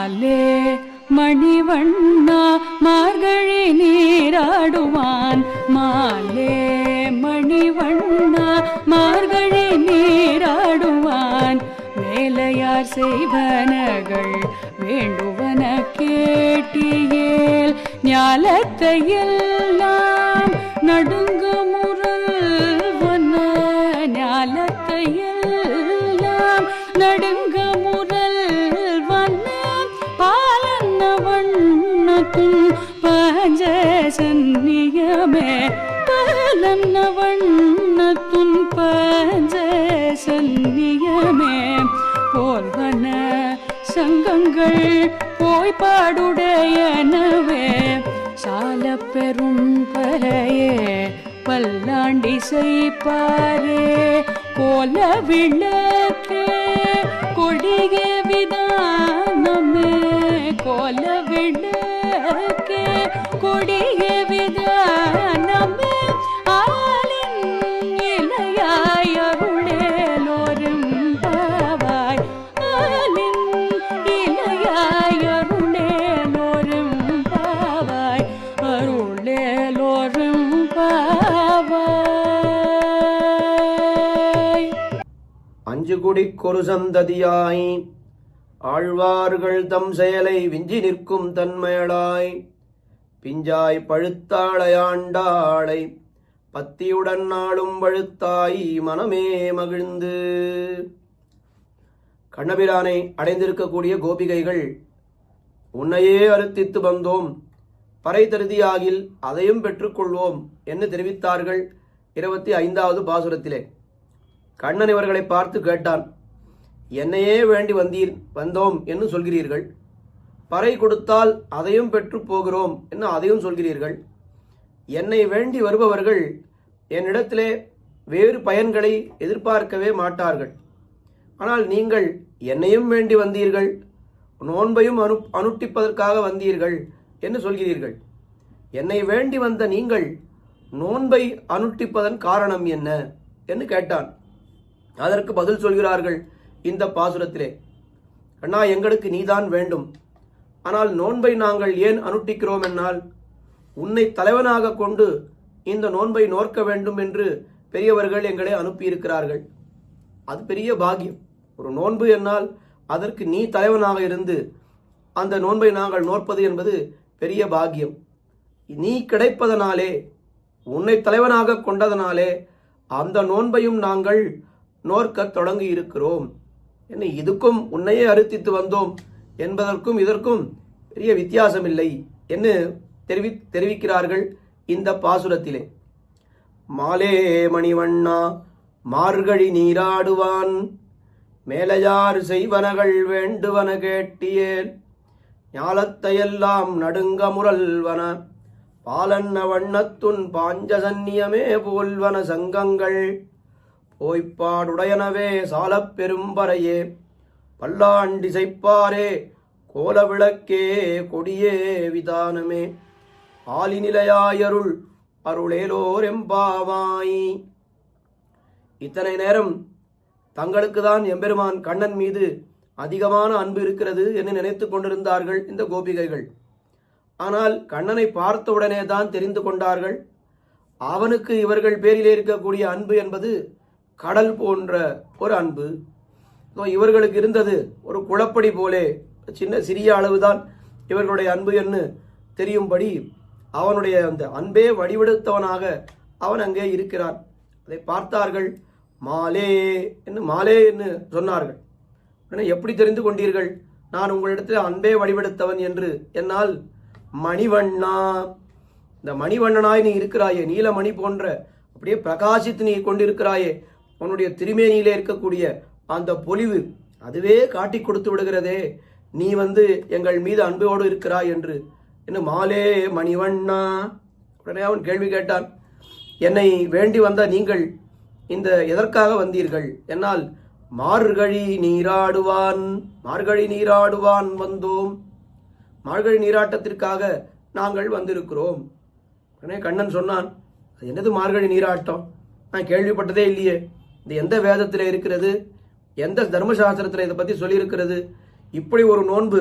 மாலே மணிவண்ணா மார்கழி நீராடுவான் மாலே மணிவண்ணா மார்கழி நீராடுவான் வேலையார் செய்வனகள் வேண்டுவன கேட்டியேல் ஞாலத்தை எல்லாம் நடுங்க முரல்வன ஞாலத்தை எல்லாம் நடுங்க பாலன்ன வண்ணத்தும் பஞ்ச சந்நியமே. போல்வன சங்கங்கள் போய் பாடுடையனவே. சால பெரும் பறையே பல்லாண்டி செய்ப்பாரே கோல விளக்கே கொடிய விதானமே. கோல விளக்கே கொடிய குடிக்கொரு சந்ததியாய் ஆழ்வார்கள் தம் செயலை விஞ்சி நிற்கும் தன்மையளாய். பிஞ்சாய் பழுத்தாளையாண்டாளை பத்தியுடன் நாளும் பழுத்தாய் மனமே மகிழ்ந்து. கண்ணபிரானை அடைந்திருக்கக்கூடிய கோபிகைகள் உன்னையே அறுத்தித்து வந்தோம். பறை தருதியாகில் அதையும் பெற்றுக்கொள்வோம் என்று தெரிவித்தார்கள் இருபத்தி ஐந்தாவது பாசுரத்திலே. கண்ணன் இவர்களை பார்த்து கேட்டான் என்னையே வேண்டி வந்தீர் வந்தோம் என்று சொல்கிறீர்கள். பறை கொடுத்தால் அதையும் பெற்று போகிறோம் என்று அதையும் சொல்கிறீர்கள். என்னை வேண்டி வருபவர்கள் என்னிடத்திலே வேறு பயன்களை எதிர்பார்க்கவே மாட்டார்கள். ஆனால் நீங்கள் என்னையும் வேண்டி வந்தீர்கள் நோன்பையும் அனு அனுட்டிப்பதற்காக வந்தீர்கள் என்று சொல்கிறீர்கள். என்னை வேண்டி வந்த நீங்கள் நோன்பை அனுட்டிப்பதன் காரணம் என்ன? என்று கேட்டான். அதற்கு பதில் சொல்கிறார்கள் இந்த பாசுரத்திலே. அண்ணா எங்களுக்கு நீதான் வேண்டும். ஆனால் நோன்பை நாங்கள் ஏன் அனுட்டிக்கிறோம் என்னால்? உன்னை தலைவனாக கொண்டு இந்த நோன்பை நோற்க வேண்டும் என்று பெரியவர்கள் எங்களை அனுப்பியிருக்கிறார்கள். அது பெரிய பாகியம் ஒரு நோன்பு என்னால் அதற்கு நீ தலைவனாக இருந்து அந்த நோன்பை நாங்கள் நோற்பது என்பது பெரிய பாகியம் நீ கிடைப்பதனாலே உன்னை தலைவனாக கொண்டதனாலே அந்த நோன்பையும் நாங்கள் நோர்க்க தொடங்கி இருக்கிறோம். என்ன இதுக்கும் உன்னையே அறுத்தித்து வந்தோம் என்பதற்கும் இதற்கும் பெரிய வித்தியாசமில்லை என்று தெரிவி தெரிவிக்கிறார்கள் இந்த பாசுரத்திலே. மாலே மணிவண்ணா மார்கழி நீராடுவான். மேலையார் செய்வனகள் வேண்டுவன கேட்டியேல். ஞாலத்தையெல்லாம் நடுங்க முரல்வன. பாலன்ன வண்ணத்துன் பாஞ்சசன்னியமே போல்வன சங்கங்கள். ஓய்ப்பாடுடையனவே சாலப் பெரும்பறையே பல்லாண்டிசைப்பாரே கோல விளக்கே கொடியே விதானமே. ஆலிநிலையாயருள் அருளேலோரெம்பாவாய். இத்தனை நேரம் தங்களுக்கு தான் எம்பெருமான் கண்ணன் மீது அதிகமான அன்பு இருக்கிறது என்று நினைத்து கொண்டிருந்தார்கள் இந்த கோபிகைகள். ஆனால் கண்ணனை பார்த்தவுடனே தான் தெரிந்து கொண்டார்கள். அவனுக்கு இவர்கள் பேரிலே இருக்கக்கூடிய அன்பு என்பது கடல் போன்ற ஒரு அன்பு. இவர்களுக்கு இருந்தது ஒரு குளப்படி போலே. சின்ன சிறிய அளவுதான் இவர்களுடைய அன்பு என்று தெரியும்படி அவனுடைய அந்த அன்பே வடிவெடுத்தவனாக அவன் அங்கே இருக்கிறான். அதை பார்த்தார்கள் மாலே என்று மாலே என்று சொன்னார்கள். உடனே எப்படி தெரிந்து கொண்டீர்கள்? நான் உங்களிடத்தில் அன்பே வடிவெடுத்தவன் என்று என்னால் மணிவண்ணா. இந்த மணிவண்ணனாய் நீ இருக்கிறாயே நீலமணி போன்ற அப்படியே பிரகாசித்து நீ கொண்டிருக்கிறாயே உன்னுடைய திருமேனியிலே இருக்கக்கூடிய அந்த பொலிவு அதுவே காட்டி கொடுத்து விடுகிறதே. நீ வந்து எங்கள் மீது அன்போடு இருக்கிறாய் என்று. என்ன மாலே மணிவண்ணா? உடனே அவன் கேள்வி கேட்டான். என்னை வேண்டி வந்த நீங்கள் இந்த எதற்காக வந்தீர்கள்? என்னால் மார்கழி நீராடுவான் மார்கழி நீராடுவான் வந்தோம். மார்கழி நீராட்டத்திற்காக நாங்கள் வந்திருக்கிறோம். உடனே கண்ணன் சொன்னான் அது என்னது மார்கழி நீராட்டம்? நான் கேள்விப்பட்டதே இல்லையே. இது எந்த வேதத்தில் இருக்கிறது? எந்த தர்மசாஸ்திரத்தில் இதை பற்றி சொல்லியிருக்கிறது? இப்படி ஒரு நோன்பு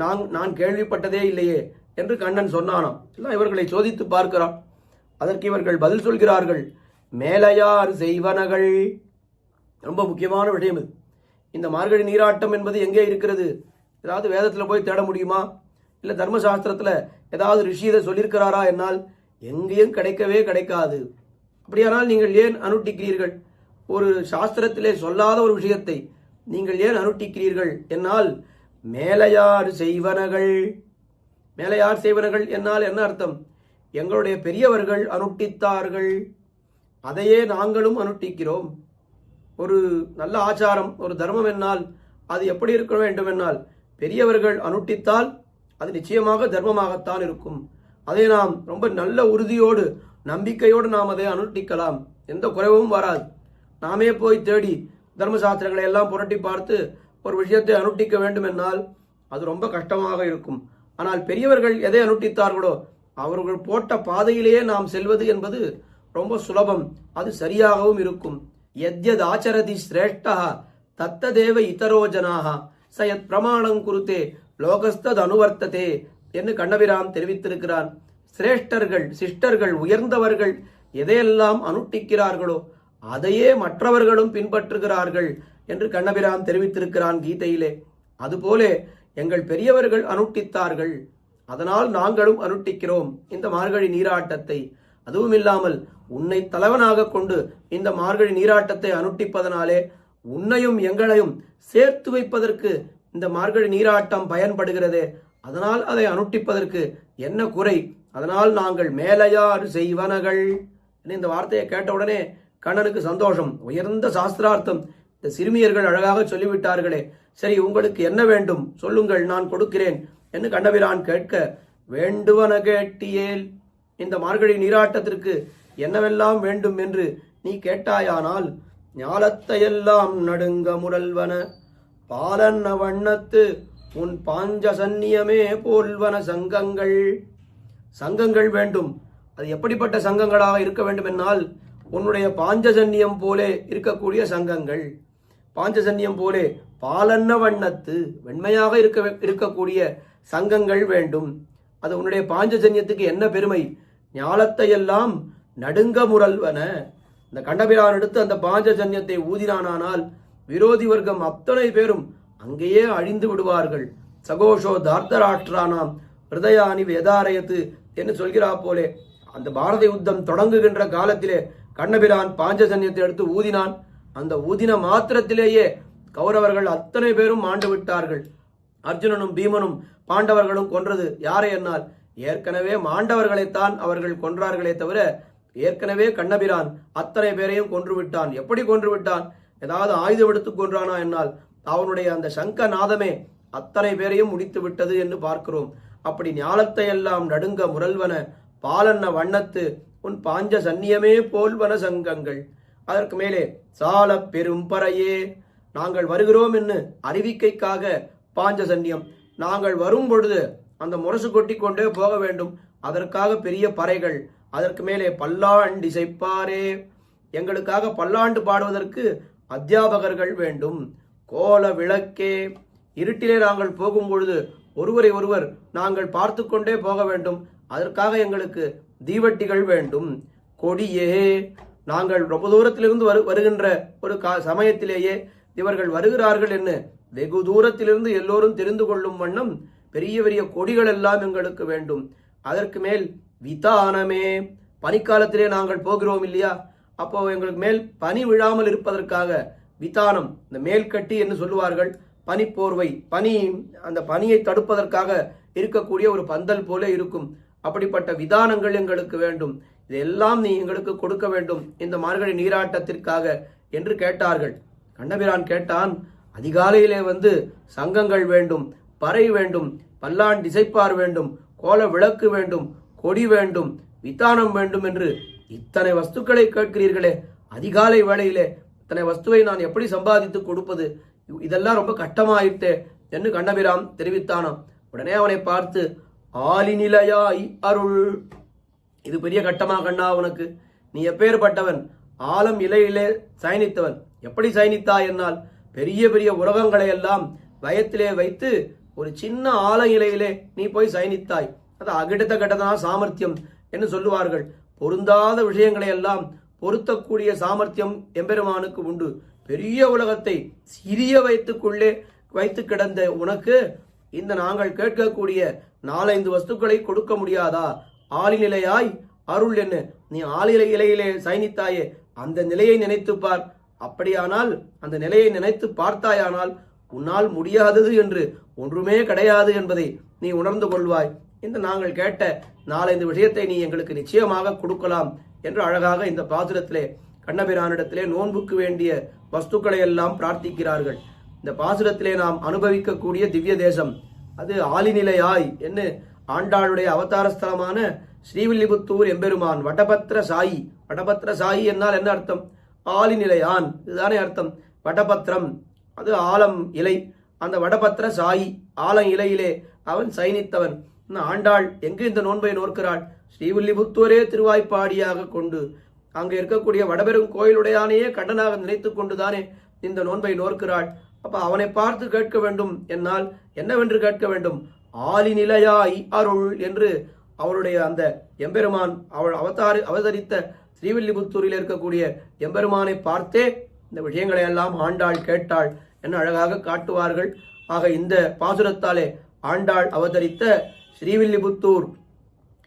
நான் நான் கேள்விப்பட்டதே இல்லையே என்று கண்ணன் சொன்னானாம். எல்லாம் இவர்களை சோதித்து பார்க்கிறான். அதற்கு இவர்கள் பதில் சொல்கிறார்கள். மேலையார் செய்வனகள். ரொம்ப முக்கியமான விஷயம் இது. இந்த மார்கழி நீராட்டம் என்பது எங்கே இருக்கிறது? ஏதாவது வேதத்தில் போய் தேட முடியுமா? இல்லை தர்மசாஸ்திரத்தில் ஏதாவது ரிஷி இதை சொல்லியிருக்கிறாரா என்னால்? எங்கேயும் கிடைக்கவே கிடைக்காது. அப்படியானால் நீங்கள் ஏன் அனுட்டிக்கிறீர்கள்? ஒரு சாஸ்திரத்திலே சொல்லாத ஒரு விஷயத்தை நீங்கள் ஏன் அனுட்டிக்கிறீர்கள் என்னால்? மேலையார் செய்வனகள் மேலையார் செய்வனர்கள் என்னால் என்ன அர்த்தம்? எங்களுடைய பெரியவர்கள் அனுட்டித்தார்கள். அதையே நாங்களும் அனுட்டிக்கிறோம். ஒரு நல்ல ஆச்சாரம் ஒரு தர்மம் என்னால் அது எப்படி இருக்க வேண்டும் என்னால்? பெரியவர்கள் அனுட்டித்தால் அது நிச்சயமாக தர்மமாகத்தான் இருக்கும். அதை நாம் ரொம்ப நல்ல உறுதியோடு நம்பிக்கையோடு நாம் அதை அனுட்டிக்கலாம். எந்த குறைவும் வராது. நாமே போய் தேடி தர்மசாஸ்திரங்களை எல்லாம் புரட்டி பார்த்து ஒரு விஷயத்தை அனுட்டிக்க வேண்டும் என்னால் அது ரொம்ப கஷ்டமாக இருக்கும். ஆனால் பெரியவர்கள் எதை அனுட்டித்தார்களோ அவர்கள் போட்ட பாதையிலேயே நாம் செல்வது என்பது ரொம்ப சுலபம். அது சரியாகவும் இருக்கும். எத்யத் ஆச்சரதி சிரேஷ்டா தத்ததேவ தேவ இதரோஜனாக சயத் பிரமாணம் குருத்தே லோகஸ்தத் அனுவர்த்ததே என்று கண்ணபிராம் தெரிவித்திருக்கிறார். சிரேஷ்டர்கள் சிஷ்டர்கள் உயர்ந்தவர்கள் எதையெல்லாம் அனுட்டிக்கிறார்களோ அதையே மற்றவர்களும் பின்பற்றுகிறார்கள் என்று கண்ணபிரான் தெரிவித்திருக்கிறான் கீதையிலே. அதுபோலே எங்கள் பெரியவர்கள் அனுட்டித்தார்கள். அதனால் நாங்களும் அனுட்டிக்கிறோம் இந்த மார்கழி நீராட்டத்தை. அதுவும் இல்லாமல் உன்னை தலைவனாக கொண்டு இந்த மார்கழி நீராட்டத்தை அனுட்டிப்பதனாலே உன்னையும் எங்களையும் சேர்த்து வைப்பதற்கு இந்த மார்கழி நீராட்டம் பயன்படுகிறதே. அதனால் அதை அனுட்டிப்பதற்கு என்ன குறை? அதனால் நாங்கள் மேலையார் செய்வனகள். என்று இந்த வார்த்தையை கேட்டவுடனே கண்ணனுக்கு சந்தோஷம். உயர்ந்த சாஸ்திரார்த்தம். இந்த சிறுமியர்கள் அழகாக சொல்லிவிட்டார்களே. சரி உங்களுக்கு என்ன வேண்டும்? சொல்லுங்கள் நான் கொடுக்கிறேன் என்று கண்ணபிரான் கேட்க வேண்டுவன கேட்டியேல். இந்த மார்கழி நீராட்டத்திற்கு என்னவெல்லாம் வேண்டும் என்று நீ கேட்டாயானால் ஞாலத்தையெல்லாம் நடுங்க முரல்வன பாலன்ன வண்ணத்து உன் பாஞ்ச சன்னியமே போல்வன சங்கங்கள். சங்கங்கள் வேண்டும். அது எப்படிப்பட்ட சங்கங்களாக இருக்க வேண்டும் என்னால் உன்னுடைய பாஞ்சஜன்யம் போலே இருக்கக்கூடிய சங்கங்கள் பாஞ்சஜன்யம் போலே பாலன்ன வண்ணத்து வெண்மையாக இருக்க இருக்கக்கூடிய சங்கங்கள் வேண்டும். அது உன்னுடைய பாஞ்சஜன்யத்துக்கு என்ன பெருமை? ஞாலத்தையெல்லாம் நடுங்க முரல்வன. இந்த கண்டபிரான் எடுத்து அந்த பாஞ்சஜன்யத்தை ஊதினானால் விரோதி வர்க்கம் அத்தனை பேரும் அங்கேயே அழிந்து விடுவார்கள். சகோஷோ தார்த்தராஷ்டிரானாம் ஹிருதயானி வேதாரயத்து என்று சொல்கிறா போலே அந்த பாரத யுத்தம் தொடங்குகின்ற காலத்திலே கண்ணபிரான் பாஞ்சசன்யத்தை எடுத்து ஊதினான். அந்த ஊதின மாத்திரத்திலேயே கௌரவர்கள் அத்தனை பேரும் ஆண்டு விட்டார்கள். அர்ஜுனனும் பீமனும் பாண்டவர்களும் கொன்றது யாரை என்னால்? ஏற்கனவே மாண்டவர்களைத்தான் அவர்கள் கொன்றார்களே தவிர ஏற்கனவே கண்ணபிரான் அத்தனை பேரையும் கொன்று விட்டான். எப்படி கொன்று விட்டான்? ஏதாவது ஆயுதம் எடுத்து கொன்றானா என்னால்? அவனுடைய அந்த சங்க நாதமே அத்தனை பேரையும் முடித்து விட்டது என்று பார்க்கிறோம். அப்படி ஞாலத்தை எல்லாம் நடுங்க முரல்வன பாலன்ன வண்ணத்து உன் பாஞ்ச சன்யமே போல் வன சங்கங்கள். அதற்கு மேலே சால பெரும்பறையே நாங்கள் வருகிறோம் என்று அறிவிக்கைக்காக பாஞ்ச சன்னியம் நாங்கள் வரும் பொழுது அந்த முரசு கொட்டி கொண்டே போக வேண்டும். அதற்காக பெரிய பறைகள் அதற்கு மேலே பல்லாண்டு இசைப்பாரே. எங்களுக்காக பல்லாண்டு பாடுவதற்கு அத்தியாபகர்கள் வேண்டும். கோல விளக்கே. இருட்டிலே நாங்கள் போகும் பொழுது ஒருவரை ஒருவர் நாங்கள் பார்த்து கொண்டே போக வேண்டும். அதற்காக எங்களுக்கு தீவட்டிகள் வேண்டும். கொடியே நாங்கள் ரொம்ப தூரத்திலிருந்து வரு வருகின்ற ஒரு கா சமயத்திலேயே இவர்கள் வருகிறார்கள் என்று வெகு தூரத்திலிருந்து எல்லோரும் தெரிந்து கொள்ளும் வண்ணம் பெரிய பெரிய கொடிகள் எல்லாம் எங்களுக்கு வேண்டும். அதற்கு மேல் விதானமே. பனிக்காலத்திலே நாங்கள் போகிறோம் இல்லையா? அப்போ எங்களுக்கு மேல் பனி விழாமல் இருப்பதற்காக விதானம் இந்த மேல்கட்டி என்று சொல்லுவார்கள். பனிப்போர்வை பனி அந்த பனியை தடுப்பதற்காக இருக்கக்கூடிய ஒரு பந்தல் போல இருக்கும். அப்படிப்பட்ட விதானங்கள் எங்களுக்கு வேண்டும். இதெல்லாம் நீ எங்களுக்கு கொடுக்க வேண்டும். இந்த மார்கழி நீராட்டத்திற்காக என்று கேட்டார்கள். கண்ணபிரான் கேட்டான் அதிகாலையிலே வந்து சங்கங்கள் வேண்டும் பறை வேண்டும் பல்லான் திசைப்பார் வேண்டும் கோல விளக்கு வேண்டும் கொடி வேண்டும் வித்தானம் வேண்டும் என்று இத்தனை வஸ்துக்களை கேட்கிறீர்களே. அதிகாலை வேளையிலே இத்தனை வஸ்துவை நான் எப்படி சம்பாதித்து கொடுப்பது? இதெல்லாம் ரொம்ப கட்டமாயிட்டே என்று கண்ணபிராம் தெரிவித்தானாம். உடனே அவனை பார்த்து ஆலிநிலையாய் அருள். இது பெரிய கட்டமா கண்ணா உனக்கு. நீ எப்பேற்பட்டவன்? ஆலம் இலையிலே சயனித்தவன். எப்படி சயனித்தாய் என்னால்? பெரிய பெரிய உலகங்களை எல்லாம் வயத்திலே வைத்து ஒரு சின்ன ஆல இலையிலே நீ போய் சயனித்தாய். அது அகிடத்த கட்டதான் சாமர்த்தியம் என்று சொல்லுவார்கள். பொருந்தாத விஷயங்களை எல்லாம் பொருத்தக்கூடிய சாமர்த்தியம் எம்பெருமானுக்கு உண்டு. பெரிய உலகத்தை சிறிய வயிற்றுக்குள்ளே வைத்து கிடந்த உனக்கு இந்த நாங்கள் கேட்கக்கூடிய நாலைந்து வஸ்துக்களை கொடுக்க முடியாதா? ஆளிநிலையாய் அருள் என்ன? நீ ஆளிலை இலையிலே சயனித்தாயே அந்த நிலையை நினைத்து பார். அப்படியானால் அந்த நிலையை நினைத்து பார்த்தாயானால் உன்னால் முடியாதது என்று ஒன்றுமே கிடையாது என்பதை நீ உணர்ந்து கொள்வாய். இந்த நாங்கள் கேட்ட நாலைந்து விஷயத்தை நீ எங்களுக்கு நிச்சயமாக கொடுக்கலாம் என்று அழகாக இந்த பாசுரத்திலே கண்ணபிரானிடத்திலே நோன்புக்கு வேண்டிய வஸ்துக்களை எல்லாம் பிரார்த்திக்கிறார்கள். இந்த பாசுரத்திலே நாம் அனுபவிக்கக்கூடிய திவ்ய தேசம். அது ஆலிநிலையாய் என்று ஆண்டாளுடைய அவதார ஸ்தலமான ஸ்ரீவில்லிபுத்தூர் எம்பெருமான் வடபத்திர சாயி. வடபத்திர சாயி என்னால் என்ன அர்த்தம்? ஆலிநிலையான். இதுதானே அர்த்தம். வடபத்திரம் அது ஆலம் இலை. அந்த வடபத்திர சாயி ஆலம் இலையிலே அவன் சைனித்தவன் இந்த ஆண்டாள் எங்கு இந்த நோன்பை நோக்கிறாள் ஸ்ரீவில்லிபுத்தூரே திருவாய்ப்பாடியாக கொண்டு. அங்கே இருக்கக்கூடிய வடபெரும் கோயிலுடையானையே கண்டனாக நினைத்து கொண்டுதானே இந்த நோன்பை நோக்கிறாள் அப்ப அவனை பார்த்து கேட்க வேண்டும். என்னால் என்னவென்று கேட்க வேண்டும்? ஆலிநிலையாய் அருள் என்று அவருடைய அந்த எம்பெருமான் அவள் அவதாரி அவதரித்த ஸ்ரீவில்லிபுத்தூரில் இருக்கக்கூடிய எம்பெருமானை பார்த்தே இந்த விஷயங்களை எல்லாம் ஆண்டாள் கேட்டாள் என அழகாக காட்டுவார்கள். ஆக இந்த பாசுரத்தாலே ஆண்டாள் அவதரித்த ஸ்ரீவில்லிபுத்தூர்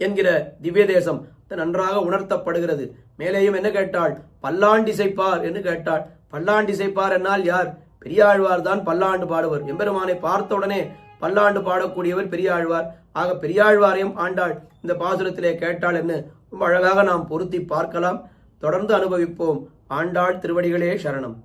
என்கிற திவ்ய தேசம் நன்றாக உணர்த்தப்படுகிறது. மேலேயும் என்ன கேட்டாள்? பல்லாண்டிசைப்பார் என்று கேட்டாள். பல்லாண்டிசைப்பார் என்னால் யார்? பெரியாழ்வார் தான் பல்லாண்டு பாடுவர். எம்பெருமானை பார்த்தவுடனே பல்லாண்டு பாடக்கூடியவர் பெரியாழ்வார். ஆக பெரியாழ்வாரையும் ஆண்டாள். இந்த பாசுரத்திலே கேட்டாள் என்று ரொம்ப அழகாக நாம் பொருத்தி பார்க்கலாம். தொடர்ந்து அனுபவிப்போம். ஆண்டாள் திருவடிகளே சரணம்.